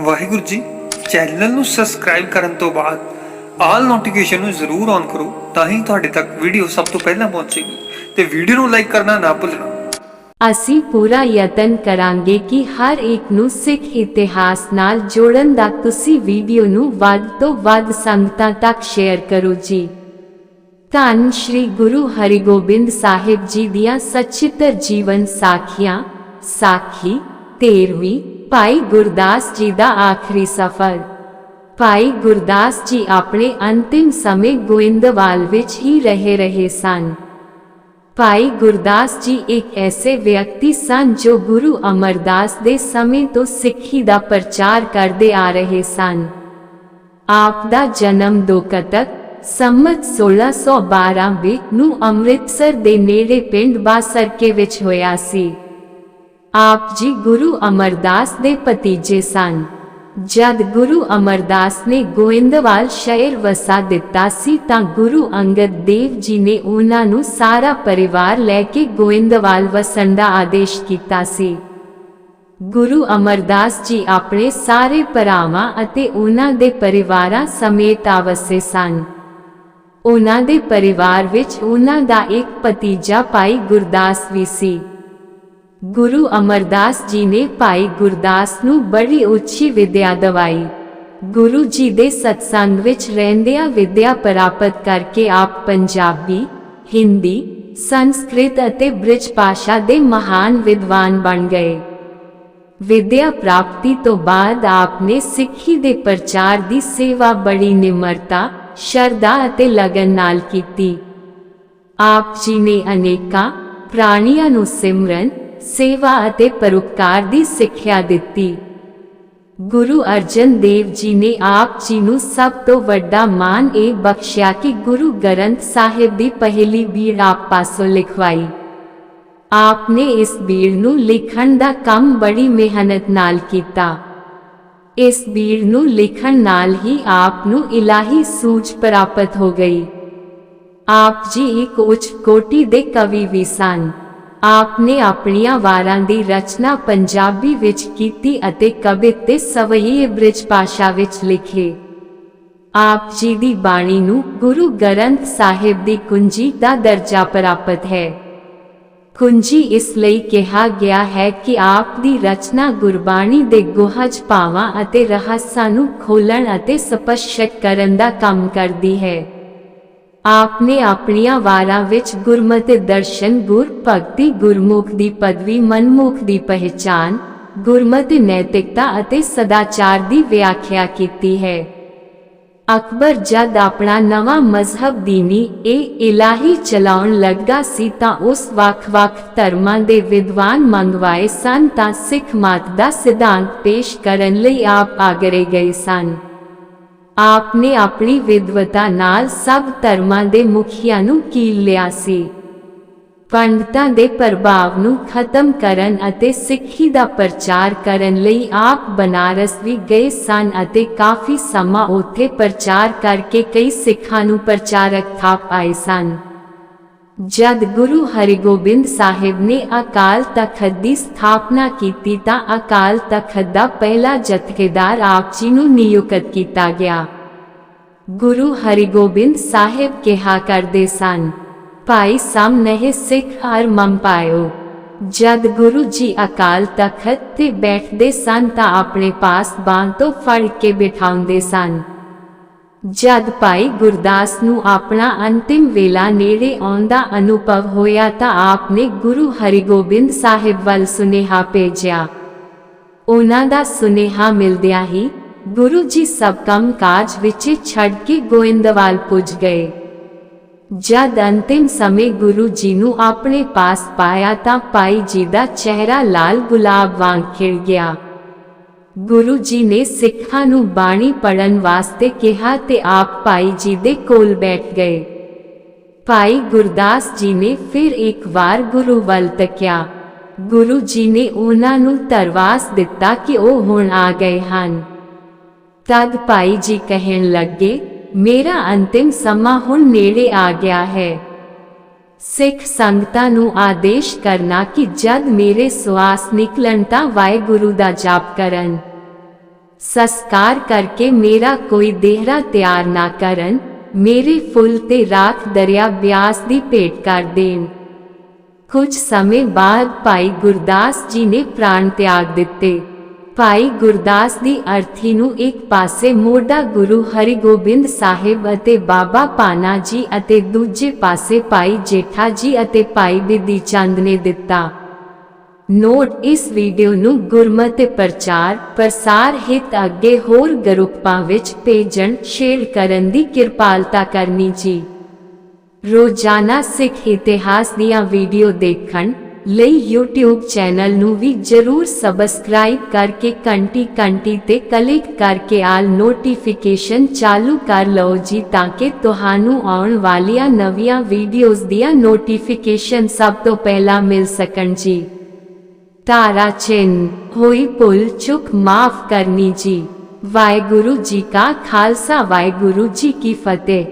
Waheguru ji, channel ਨੂੰ subscribe ਕਰਨ ਤੋਂ ਬਾਅਦ ਆਲ ਨੋਟੀਫਿਕੇਸ਼ਨ ਨੂੰ ਜ਼ਰੂਰ ਔਨ ਕਰੋ ਤਾਂ ਹੀ ਤੁਹਾਡੇ ਤੱਕ ਵੀਡੀਓ ਸਭ ਤੋਂ ਪਹਿਲਾਂ ਪਹੁੰਚੇਗੀ ਤੇ ਵੀਡੀਓ ਨੂੰ ਲਾਈਕ ਕਰਨਾ ਨਾ ਭੁੱਲਣਾ। ਅਸੀਂ ਪੂਰਾ ਯਤਨ ਕਰਾਂਗੇ ਕਿ ਹਰ ਇੱਕ ਨੂੰ ਸਿੱਖ ਇਤਿਹਾਸ ਨਾਲ ਜੋੜਨ ਦਾ ਤੁਸੀਂ ਵੀਡੀਓ ਨੂੰ ਵੱਧ ਤੋਂ ਵੱਧ ਸੰਗਤਾਂ ਤੱਕ ਸ਼ੇਅਰ ਕਰੋ ਜੀ। ਧੰਨ ਸ਼੍ਰੀ ਗੁਰੂ ਹਰਿਗੋਬਿੰਦ ਸਾਹਿਬ ਜੀ ਦੀਆਂ ਸਚਿੱਤਰ ਜੀਵਨ ਸਾਖੀਆਂ, ਸਾਖੀ 13ਵੀਂ ਭਾਈ ਗੁਰਦਾਸ ਜੀ ਦਾ ਆਖਰੀ ਸਫ਼ਰ। ਭਾਈ ਗੁਰਦਾਸ ਜੀ ਆਪਣੇ ਅੰਤਿਮ ਸਮੇਂ ਗੋਇੰਦਵਾਲ ਵਿੱਚ ਹੀ ਰਹੇ ਰਹੇ ਸਨ। ਭਾਈ ਗੁਰਦਾਸ ਜੀ ਇੱਕ ਐਸੇ ਵਿਅਕਤੀ ਸਨ ਜੋ ਗੁਰੂ ਅਮਰਦਾਸ ਦੇ ਸਮੇਂ ਤੋਂ ਸਿੱਖੀ ਦਾ ਪ੍ਰਚਾਰ ਕਰਦੇ ਆ ਰਹੇ ਸਨ। ਆਪ ਦਾ ਜਨਮ ਦੋਕਤਕ ਸੰਮਤ 1612 ਵਿੱਚ ਨੂੰ ਅੰਮ੍ਰਿਤਸਰ ਦੇ ਨੇੜੇ ਪਿੰਡ ਬਾਸਰਕੇ ਵਿੱਚ ਹੋਇਆ ਸੀ। ਆਪ ਜੀ ਗੁਰੂ ਅਮਰਦਾਸ ਦੇ ਭਤੀਜੇ ਸਨ। ਜਦ ਗੁਰੂ ਅਮਰਦਾਸ ਨੇ ਗੋਇੰਦਵਾਲ ਸ਼ਹਿਰ ਵਸਾ ਦਿੱਤਾ ਸੀ ਤਾਂ ਗੁਰੂ ਅੰਗਦ ਦੇਵ ਜੀ ਨੇ ਉਹਨਾਂ ਨੂੰ ਸਾਰਾ ਪਰਿਵਾਰ ਲੈ ਕੇ ਗੋਇੰਦਵਾਲ ਵਸਣ ਦਾ ਆਦੇਸ਼ ਕੀਤਾ ਸੀ। ਗੁਰੂ ਅਮਰਦਾਸ ਜੀ ਆਪਣੇ ਸਾਰੇ ਭਰਾਵਾਂ ਅਤੇ ਉਹਨਾਂ ਦੇ ਪਰਿਵਾਰਾਂ ਸਮੇਤ ਆਵਸੇ ਸਨ। ਉਹਨਾਂ ਦੇ ਪਰਿਵਾਰ ਵਿੱਚ ਉਹਨਾਂ ਦਾ ਇੱਕ ਭਤੀਜਾ ਭਾਈ ਗੁਰਦਾਸ ਵੀ ਸੀ। ਗੁਰੂ ਅਮਰਦਾਸ ਜੀ ਨੇ ਭਾਈ ਗੁਰਦਾਸ ਨੂੰ ਬੜੀ ਉੱਚੀ ਵਿਦਿਆ ਦਵਾਈ। ਗੁਰੂ ਜੀ ਦੇ ਸਤਸੰਗ ਵਿੱਚ ਰਹਿੰਦਿਆਂ ਵਿਦਿਆ ਪ੍ਰਾਪਤ ਕਰਕੇ ਆਪ ਪੰਜਾਬੀ, ਹਿੰਦੀ, ਸੰਸਕ੍ਰਿਤ ਅਤੇ ਬ੍ਰਿਜ ਭਾਸ਼ਾ ਦੇ ਮਹਾਨ ਵਿਦਵਾਨ ਬਣ ਗਏ। ਵਿਦਿਆ ਪ੍ਰਾਪਤੀ ਤੋਂ ਬਾਅਦ ਆਪ ਨੇ ਸਿੱਖੀ ਦੇ ਪ੍ਰਚਾਰ ਦੀ ਸੇਵਾ ਬੜੀ ਨਿਮਰਤਾ, ਸ਼ਰਧਾ ਅਤੇ ਲਗਨ ਨਾਲ ਕੀਤੀ। ਆਪ ਜੀ ਨੇ ਅਨੇਕਾਂ ਪ੍ਰਾਣੀਆਂ ਨੂੰ ਸਿਮਰਨ ਸੇਵਾ ਅਤੇ ਪਰਉਪਕਾਰ ਦੀ ਸਿੱਖਿਆ ਦਿੱਤੀ। ਗੁਰੂ ਅਰਜਨ ਦੇਵ ਜੀ ਨੇ ਆਪ ਜੀ ਨੂੰ ਸਭ ਤੋਂ ਵੱਡਾ ਮਾਣ ਇਹ ਬਖਸ਼ਿਆ ਕਿ ਗੁਰੂ ਗ੍ਰੰਥ ਸਾਹਿਬ ਦੀ ਪਹਿਲੀ ਬੀੜ ਆਪ ਪਾਸੋਂ ਲਿਖਵਾਈ। ਆਪ ਨੇ ਇਸ ਬੀੜ ਨੂੰ ਲਿਖਣ ਦਾ ਕੰਮ ਬੜੀ ਮਿਹਨਤ ਨਾਲ ਕੀਤਾ। ਇਸ ਬੀੜ ਨੂੰ ਲਿਖਣ ਨਾਲ ਹੀ ਆਪ ਨੂੰ ਇਲਾਹੀ ਸੂਝ ਪ੍ਰਾਪਤ ਹੋ ਗਈ। ਆਪ ਜੀ ਇੱਕ ਉੱਚ ਕੋਟੀ ਦੇ ਕਵੀ ਵੀ ਸਨ। ਆਪ ਨੇ ਆਪਣੀਆਂ ਵਾਰਾਂ ਦੀ ਰਚਨਾ ਪੰਜਾਬੀ ਵਿੱਚ ਕੀਤੀ ਅਤੇ ਕਵਿਤ ਤੇ ਸਵਈ ਬ੍ਰਿਜ ਭਾਸ਼ਾ ਵਿੱਚ ਲਿਖੇ। ਆਪ ਜੀ ਦੀ ਬਾਣੀ ਨੂੰ ਗੁਰੂ ਗ੍ਰੰਥ ਸਾਹਿਬ ਦੀ ਕੁੰਜੀ ਦਾ ਦਰਜਾ ਪ੍ਰਾਪਤ ਹੈ। ਕੁੰਜੀ ਇਸ ਲਈ ਕਿਹਾ ਗਿਆ ਹੈ ਕਿ ਆਪ ਦੀ ਰਚਨਾ ਗੁਰਬਾਣੀ ਦੇ ਗੁਹਜ ਭਾਵਾਂ ਅਤੇ ਰਹੱਸਾਂ ਨੂੰ ਖੋਲਣ ਅਤੇ ਸਪਸ਼ਟ ਕਰਨ ਦਾ ਕੰਮ ਕਰਦੀ ਹੈ। ਆਪ ਨੇ ਆਪਣੀਆਂ ਵਾਰਾਂ ਵਿੱਚ ਗੁਰਮਤਿ ਦਰਸ਼ਨ, ਗੁਰ ਭਗਤੀ, ਗੁਰਮੁਖ ਦੀ ਪਦਵੀ, ਮਨਮੁਖ ਦੀ ਪਹਿਚਾਨ ਗੁਰਮਤਿ ਨੈਤਿਕਤਾ ਅਤੇ ਸਦਾਚਾਰ ਦੀ ਵਿਆਖਿਆ ਕੀਤੀ ਹੈ। ਅਕਬਰ ਜਦ ਆਪਣਾ ਨਵਾਂ ਮਜ਼ਹਬ ਦੀਨੀ, ਇਹ ਇਲਾਹੀ ਚਲਾਉਣ ਲੱਗਾ ਸੀ ਤਾਂ ਉਸ ਵੱਖ-ਵੱਖ ਧਰਮਾਂ ਦੇ ਵਿਦਵਾਨ ਮੰਗਵਾਏ ਸਨ ਤਾਂ ਸਿੱਖ ਮਤ ਦਾ ਸਿਧਾਂਤ ਪੇਸ਼ ਕਰਨ ਲਈ ਆਪ ਆਗਰੇ ਗਏ ਸਨ। ਆਪ ਨੇ ਆਪਣੀ ਵਿਦਵਤਾ ਨਾਲ ਸਭ ਧਰਮਾਂ ਦੇ ਮੁਖੀਆਂ ਨੂੰ ਕੀਲ ਲਿਆ ਸੀ। ਪੰਡਤਾਂ ਦੇ ਪ੍ਰਭਾਵ ਨੂੰ ਖਤਮ ਕਰਨ ਅਤੇ ਸਿੱਖੀ ਦਾ ਪ੍ਰਚਾਰ ਕਰਨ ਲਈ ਆਪ ਬਨਾਰਸ ਵੀ ਗਏ ਸਨ ਅਤੇ ਕਾਫੀ ਸਮਾਂ ਉੱਥੇ ਪ੍ਰਚਾਰ ਕਰਕੇ ਕਈ ਸਿੱਖਾਂ ਨੂੰ ਪ੍ਰਚਾਰਕ ਥਾਪ ਆਏ ਸਨ। ਜਦ ਗੁਰੂ ਹਰਿਗੋਬਿੰਦ ਸਾਹਿਬ ਨੇ ਅਕਾਲ ਤਖਤ ਦੀ ਸਥਾਪਨਾ ਕੀਤੀ ਤਾਂ ਅਕਾਲ ਤਖਤ ਦਾ ਪਹਿਲਾ ਜਥੇਦਾਰ ਆਪ ਜੀ ਨੂੰ ਨਿਯੁਕਤ ਕੀਤਾ ਗਿਆ। ਗੁਰੂ ਹਰਿਗੋਬਿੰਦ ਸਾਹਿਬ ਕਿਹਾ ਕਰਦੇ ਸਨ, ਭਾਈ ਸਮ ਨਹਿ ਸਿੱਖ ਹਰ ਮਮ ਪਾਇਓ। ਜਦ ਗੁਰੂ ਜੀ ਅਕਾਲ ਤਖਤ ਤੇ ਬੈਠਦੇ ਸਨ ਤਾਂ ਆਪਣੇ ਪਾਸ ਬਾਂਹ ਤੋਂ ਫੜ ਕੇ ਬਿਠਾਉਂਦੇ ਸਨ। ਜਦ ਭਾਈ ਗੁਰਦਾਸ ਨੂੰ ਆਪਣਾ ਅੰਤਿਮ ਵੇਲਾ ਨੇੜੇ ਆਉਂਦਾ ਅਨੁਭਵ ਹੋਇਆ ਤਾਂ ਆਪ ਨੇ ਗੁਰੂ ਹਰਿਗੋਬਿੰਦ ਸਾਹਿਬ ਵੱਲ ਸੁਨੇਹਾ ਭੇਜਿਆ। ਉਹਨਾਂ ਦਾ ਸੁਨੇਹਾ ਮਿਲਦਿਆਂ ਹੀ ਗੁਰੂ ਜੀ ਸਭ ਕੰਮ ਕਾਜ ਵਿੱਚ ਛੱਡ ਕੇ ਗੋਇੰਦਵਾਲ ਪੁੱਜ ਗਏ। ਜਦ ਅੰਤਿਮ ਸਮੇਂ ਗੁਰੂ ਜੀ ਨੂੰ ਆਪਣੇ ਪਾਸ ਪਾਇਆ ਤਾਂ ਭਾਈ ਜੀ ਦਾ ਚਿਹਰਾ ਲਾਲ ਗੁਲਾਬ ਵਾਂਗ ਖਿੜ ਗਿਆ। ਗੁਰੂ ਜੀ ਨੇ ਸਿੱਖਾਂ ਨੂੰ ਬਾਣੀ ਪੜਨ ਵਾਸਤੇ ਕਿਹਾ ਤੇ ਆਪ ਭਾਈ ਜੀ ਦੇ ਕੋਲ ਬੈਠ ਗਏ। ਭਾਈ ਗੁਰਦਾਸ ਜੀ ਨੇ ਫਿਰ ਇੱਕ ਵਾਰ ਗੁਰੂ ਵੱਲ ਤੱਕਿਆ। ਗੁਰੂ ਜੀ ਨੇ ਉਹਨਾਂ ਨੂੰ ਤਰਵਾਸ ਦਿੱਤਾ ਕਿ ਉਹ ਹੁਣ ਆ ਗਏ ਹਨ। ਤਦ ਭਾਈ ਜੀ ਕਹਿਣ ਲੱਗੇ, ਮੇਰਾ ਅੰਤਿਮ ਸਮਾਂ ਹੁਣ ਨੇੜੇ ਆ ਗਿਆ ਹੈ। ਸਿੱਖ ਸੰਗਤਾਂ ਨੂੰ ਆਦੇਸ਼ ਕਰਨਾ ਕਿ ਜਦ ਮੇਰੇ ਸਵਾਸ ਨਿਕਲਣ ਤਾਂ ਵਾਹਿਗੁਰੂ ਦਾ ਜਾਪ ਕਰਨ। ਸੰਸਕਾਰ ਕਰਕੇ ਮੇਰਾ ਕੋਈ ਦੇਹਰਾ ਤਿਆਰ ਨਾ ਕਰਨ, ਮੇਰੇ ਫੁੱਲ ਤੇ ਰਾਖ ਦਰਿਆ ਬਿਆਸ ਦੀ ਭੇਟ ਕਰ ਦੇਣ। ਕੁਝ ਸਮੇਂ ਬਾਅਦ ਭਾਈ ਗੁਰਦਾਸ ਜੀ ਨੇ ਪ੍ਰਾਣ ਤਿਆਗ ਦਿੱਤੇ। ਭਾਈ ਗੁਰਦਾਸ ਦੀ ਅਰਥੀ ਨੂੰ ਇੱਕ ਪਾਸੇ ਮੋਢਾ ਗੁਰੂ ਹਰਿਗੋਬਿੰਦ ਸਾਹਿਬ ਅਤੇ ਬਾਬਾ ਪਾਨਾ ਜੀ ਅਤੇ ਦੂਜੇ ਪਾਸੇ ਭਾਈ ਜੇਠਾ ਜੀ ਅਤੇ ਭਾਈ ਬਿਧੀ ਚੰਦ ਨੇ ਦਿੱਤਾ। ਨੋਟ ਇਸ ਵੀਡੀਓ ਨੂੰ ਗੁਰਮਤਿ ਪ੍ਰਚਾਰ ਪ੍ਰਸਾਰ ਹਿਤ ਅੱਗੇ ਹੋਰ ਗਰੁੱਪਾਂ ਵਿੱਚ ਭੇਜਣ, ਸ਼ੇਅਰ ਕਰਨ ਦੀ ਕਿਰਪਾਲਤਾ ਕਰਨੀ ਜੀ। ਰੋਜ਼ਾਨਾ ਸਿੱਖ ਇਤਿਹਾਸ ਦੀਆਂ ਵੀਡੀਓ ਦੇਖਣ ਲਈ YouTube ਚੈਨਲ ਨੂੰ ਵੀ ਜਰੂਰ ਸਬਸਕ੍ਰਾਈਬ ਕਰਕੇ ਘੰਟੀ ਘੰਟੀ ਤੇ ਕਲਿੱਕ ਕਰਕੇ ਆਲ ਨੋਟੀਫਿਕੇਸ਼ਨ ਚਾਲੂ ਕਰ ਲਓ ਜੀ ਤਾਂ ਕਿ ਤੁਹਾਨੂੰ ਆਉਣ ਵਾਲੀਆਂ ਨਵੀਆਂ ਵੀਡੀਓਜ਼ ਦੀਆਂ ਨੋਟੀਫਿਕੇਸ਼ਨ ਸਭ ਤੋਂ ਪਹਿਲਾਂ ਮਿਲ ਸਕਣ ਜੀ। ਤਾਰਾ ਚਿੰਨ ਹੋਈ ਭੁੱਲ ਚੁੱਕ ਮਾਫ ਕਰਨੀ ਜੀ। ਵਾਹਿਗੁਰੂ ਜੀ ਕਾ ਖਾਲਸਾ, ਵਾਹਿਗੁਰੂ ਜੀ ਕੀ ਫਤਿਹ।